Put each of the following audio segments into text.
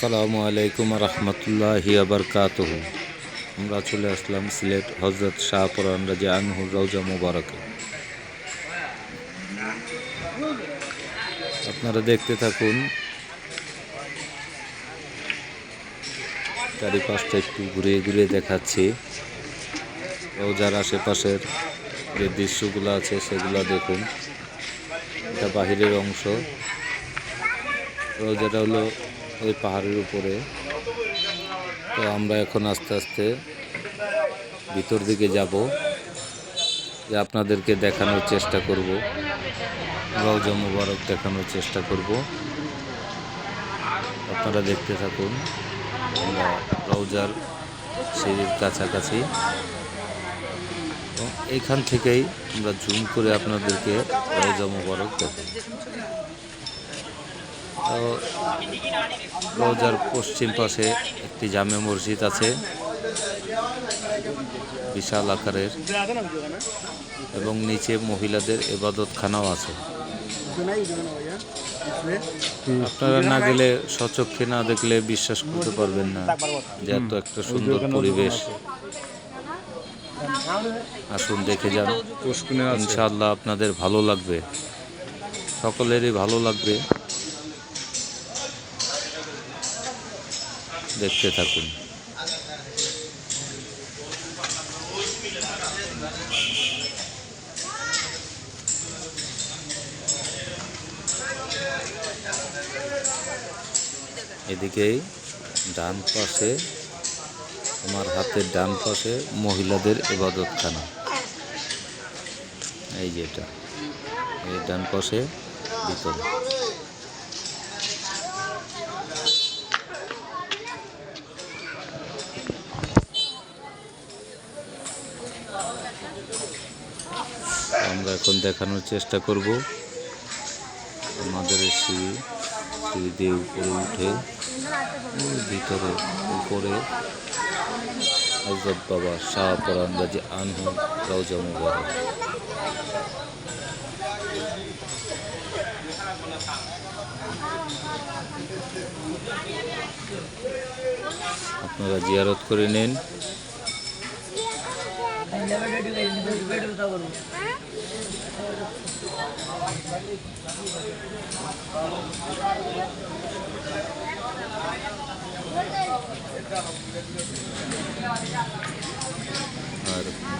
আসসালামু আলাইকুম রহমতুল্লাহি আবরকাতহ আমরা চলে আসলাম সিলেট হজরত শাহপুরান রাজা আনহুর রৌজা মুবারকে। আপনারা দেখতে থাকুন। চারিপাশটা একটু ঘুরে ঘুরে দেখাচ্ছি। রোজার আশেপাশের যে দৃশ্যগুলো আছে সেগুলো দেখুন। এটা বাহিরের অংশ। রোজাটা হলো ওই পাহাড়ের উপরে। তো আমরা এখন আস্তে আস্তে ভিতর দিকে যাব। যে আপনাদেরকে দেখানোর চেষ্টা করব। রওজা মুবারক দেখানোর চেষ্টা করব। আপনারা দেখতে থাকুন। আমরা রওজার সিঁড়ির কাছাকাছি। এবং এইখান থেকেই আমরা জুম করে আপনাদেরকে রওজা মুবারক দেখাই তো রোজার পশ্চিম পাশে একটি জামে মসজিদ আছে বিশাল আকারের এবং নিচে মহিলাদের এবাদতখানাও আছে। আপনারা না গেলে সচক্ষে না দেখলে বিশ্বাস করতে পারবেন না যে এত একটা সুন্দর পরিবেশ। আসুন দেখে যান। ইনশাআল্লাহ আপনাদের ভালো লাগবে। সকলেরই ভালো লাগবে। দেখতে থাকুন। এদিকেই ডান পাশে আমার হাতের ডান পাশে মহিলাদের এবাদতখানা। এই যেটা এই ডান পাশে ভিতরে। আমরা এখন দেখানোর চেষ্টা করব। আমাদের সিঁড়ি সিঁড়ি দিয়ে উপরে উঠে ভিতরে, উপরে। হজরত বাবা, শাহ পরান রাজি আনহু, রওজা মুবারক। আপনারা জিয়ারত করে নিন। আর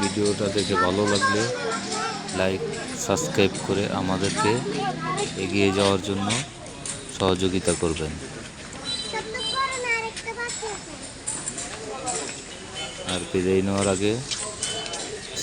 ভিডিওটা দেখে ভালো লাগলে লাইক, সাবস্ক্রাইব করে আমাদেরকে এগিয়ে যাওয়ার জন্য সহযোগিতা করবেন। আর বিদায় নেওয়ার আগে